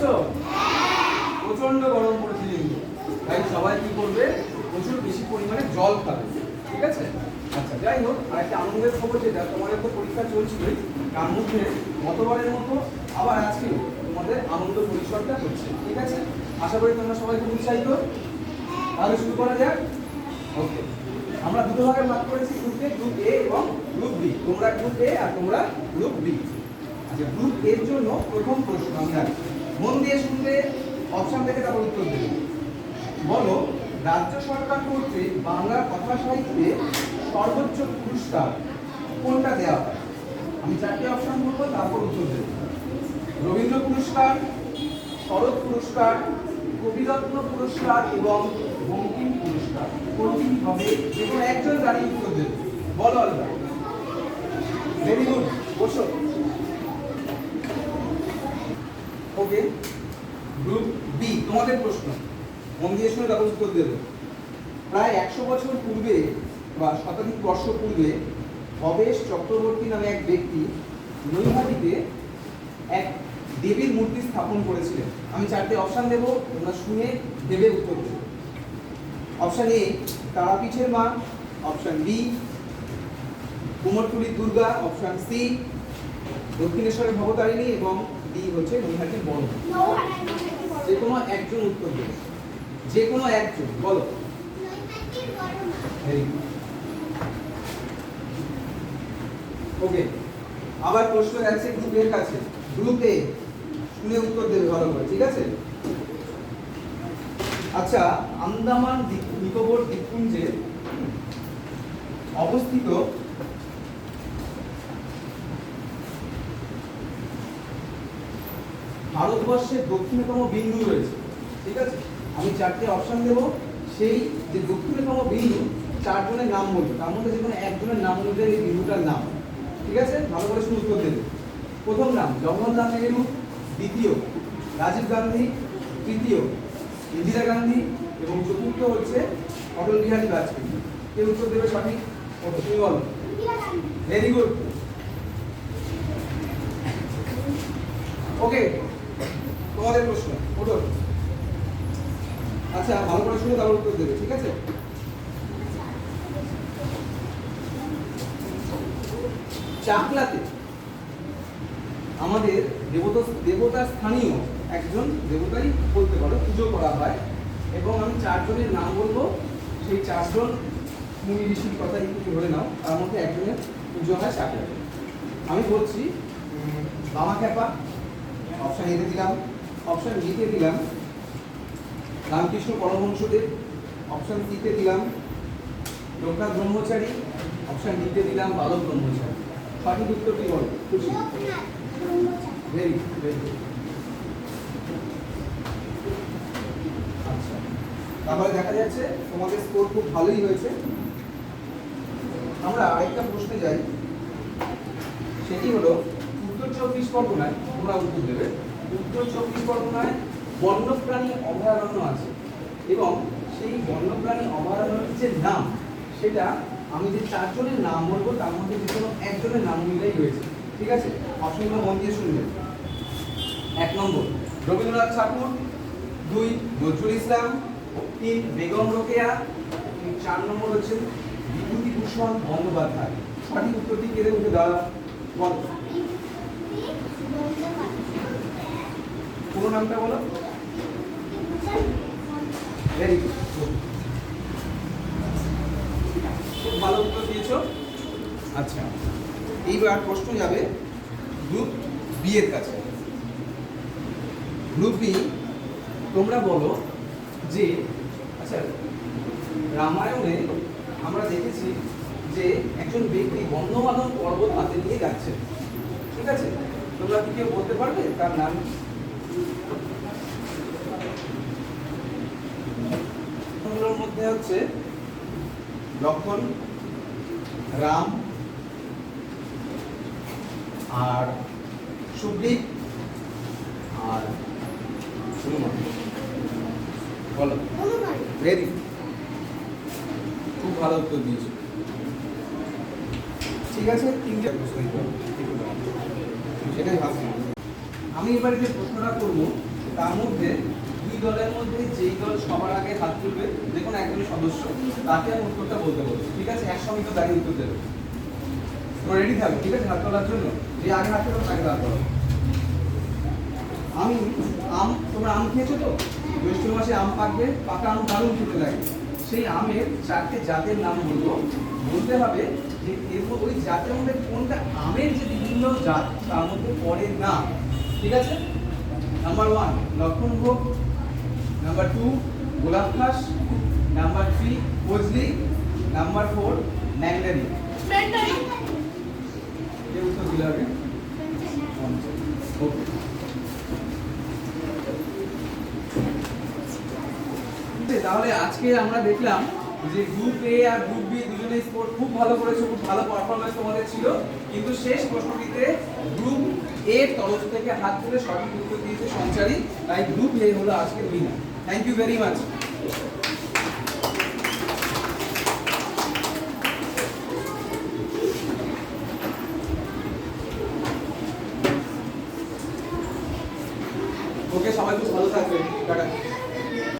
পারছ প্রচণ্ড গরম পড়েছে কিন্তু। তাই সবাই কি করবে? প্রচুর বেশি পরিমাণে জল খাবে, ঠিক আছে? আচ্ছা যাই হোক আর একটা আনন্দের খবর যেটা, তোমাদের তো পরীক্ষা চলছিলই, তার মধ্যে গতবারের মতো আবার আজকেও তোমাদের আনন্দ পরিসরটা হচ্ছে, ঠিক আছে? আশা করি তোমরা সবাই খুব উৎসাহিত। তাহলে শুরু করা যাক। ওকে, আমরা দুটো ভাগে ভাগ করেছি গ্রুপ এ গ্রুপ এ এবং গ্রুপ বি তোমরা গ্রুপ এ আর তোমরা গ্রুপ বি আচ্ছা গ্রুপ এর জন্য প্রথম প্রশ্ন আমরা মন দিয়ে শুনলে অপশন থেকে তারপর উত্তর দেবে। বলো, রাজ্য সরকার কর্তৃক বাংলা কথা সাহিত্যে সর্বোচ্চ পুরস্কার কোনটা দেওয়া হয়? আমি চারটি অপশন বলব, তারপর উত্তর দেবো। রবীন্দ্র পুরস্কার, শরৎ পুরস্কার, কবিরত্ন পুরস্কার এবং বঙ্কিম পুরস্কার। কোনটি হবে? যে কোনো একজন দাঁড়িয়ে উত্তর দেবে। বলো আলবা ভেরি গুড বসো। ওকে গ্রুপ বি তোমাদের প্রশ্ন। মন দিয়ে শুনে উত্তর দেবে। প্রায় একশো বছর পূর্বে বা শতাধিক বর্ষ পূর্বে ভবেশ চক্রবর্তী নামে এক ব্যক্তি নৈহাটিতে এক দেবীর মূর্তি স্থাপন করেছিলেন। আমি চারটে অপশান দেবো, তোমরা শুনে দেবে উত্তর দেবে। অপশান এ তারাপীঠের মা। অপশান বি কুমোরটুলির দুর্গা। অপশান সি দক্ষিণেশ্বরের ভবতারিণী এবং ডি হচ্ছে নৈহাটির বড় যে কোনো একজন উত্তর দেবে যে কোনো একজন বলো। ওকে আবার প্রশ্ন যাচ্ছে গ্রুপের কাছে। গ্রুপে শুনে উত্তর দেবে ভালো করে ঠিক আছে? আচ্ছা আন্দামান নিকোবর দ্বীপপুঞ্জে অবস্থিত ভারতবর্ষের দক্ষিণতম বিন্দু রয়েছে। ঠিক আছে? আমি চারটে অপশন দেব। সেই যে দক্ষিণতম বিন্দু, চারজনের নাম বলব। তার মধ্যে যে কোনো একজনের নাম অনুযায়ী এই বিন্দুটার নাম। ঠিক আছে? ভালো করে শুনে উত্তর দেবে। প্রথম নাম, জওহরলাল নেহেরু। দ্বিতীয়, রাজীব গান্ধী। তৃতীয়, ইন্দিরা গান্ধী। এবং চতুর্থ হচ্ছে অটল বিহারী বাজপেয়ী। কে উত্তর দেবে সঠিক? তুমি বলো। ভেরি গুড ওকে তোমাদের প্রশ্ন, ওঠো। আচ্ছা ভালো করে শুনে তারপর উত্তর দেবে, ঠিক আছে? চাকলাতে আমাদের দেবতা দেবতা স্থানীয় একজন দেবতাই বলতে পারো, পুজো করা হয়, এবং আমি চারজনের নাম বলব। সেই চারজন মুনি ঋষির কথা একটু ধরে নাও, তার মধ্যে একজনের পুজো হয় চাকলাতে। আমি বলছি বামা খ্যাপা অপশান এতে দিলাম। অপশান বিতে দিলাম। রামকৃষ্ণ পরমহংসদেব। অপশান সিতে দিলাম। লোকনাথ ব্রহ্মচারী। অপশান ডিতে দিলাম বালক ব্রহ্মচারী। সঠিক উত্তরটি বলো? খুশি ভেরি ভেরি আচ্ছা তাহলে দেখা যাচ্ছে তোমাদের স্কোর খুব ভালোই হয়েছে। আমরা আরেকটা প্রশ্নে যাই। সেটি হলো, উত্তর চব্বিশ পরগনায় তোমরা উত্তর দেবে। উত্তর চব্বিশ পরগনায় বন্যপ্রাণী অভয়ারণ্য আছে এবং সেই বন্যপ্রাণী অভয়ারণ্যের যে নাম, সেটা আমি যে চারজনের নাম বলব, তার মধ্যে যে কোনো একজনের নাম অনুযায়ী রয়েছে ঠিক আছে? অপশনগুলো মন দিয়ে শুনবেন। এক নম্বর, রবীন্দ্রনাথ ঠাকুর, দুই, নজরুল ইসলাম, তিন, বেগম রোকেয়া চার নম্বর হচ্ছে বিভূতিভূষণ বন্দ্যোপাধ্যায়। সঠিক উত্তরটি কেড়ে উঠে দাঁড়া বল পুরো নামটা বলো। ভেরি গুড খুব ভালো উত্তর দিয়েছ। আচ্ছা এইবার প্রশ্ন যাবে গ্রুপ বি এর কাছে। গ্রুপ বি তোমরা বলো যে আচ্ছা রামায়ণে আমরা দেখেছি যে একজন ব্যক্তি বন্ধমাদন পর্বত হাতে নিয়ে যাচ্ছে ঠিক আছে? তোমরা কি কেউ বলতে পারবে? তার নাম কি? মধ্যে হচ্ছে লক্ষণ রাম আর সুগ্রীব আর হনুমান। বলো। ভেরি খুব ভালো উত্তর দিয়েছ। ঠিক আছে? তিনটে। সেটাই ভাবছি। আমি এবারে যে প্রশ্নটা করব, তার মধ্যে দুই দলের মধ্যে যেই দল সবার আগে হাত তুলবে, যে কোনো একজন সদস্য, তাকে আমি উত্তরটা বলতে বলছি, ঠিক আছে? একসঙ্গে তো দাঁড়িয়ে উত্তর দেবে। রেডি থাকবে ঠিক আছে? হাত তোলার জন্য। যে আগে হাত তোলো, তাকে দাঁড় করো আমি আম, তোমরা আম খেয়েছো তো? জ্যৈষ্ঠ মাসে আম পাকবে, পাকা আম দারুণ খেতে লাগে। সেই আমের চারটে জাতের নাম বলব। বলতে হবে যে, এর মধ্যে ওই জাতের মধ্যে কোনটা আমের যে বিভিন্ন জাত, তার মধ্যে পড়ে না। ঠিক আছে? Number one Lakshmanbhog number two গোলাপ ঘাস। Number three Fazli number four ম্যাঙ্গারি উত্তর দিলে হবে? ওকে তাহলে আজকে আমরা দেখলাম যে গ্রুপ এ আর গ্রুপ বি দুজনে স্পোর্ট খুব ভালো করেছে খুব ভালো পারফরমেন্স তোমাদের ছিল। কিন্তু শেষ প্রশ্নটিতে গ্রুপ এ তরফ থেকে হাত তুলে সঠিক উত্তর দিয়েছে সঞ্চারী। তাই গ্রুপ এ হলো আজকের winner thank you very much okay সবাই খুব ভালো থাকবে টাটা।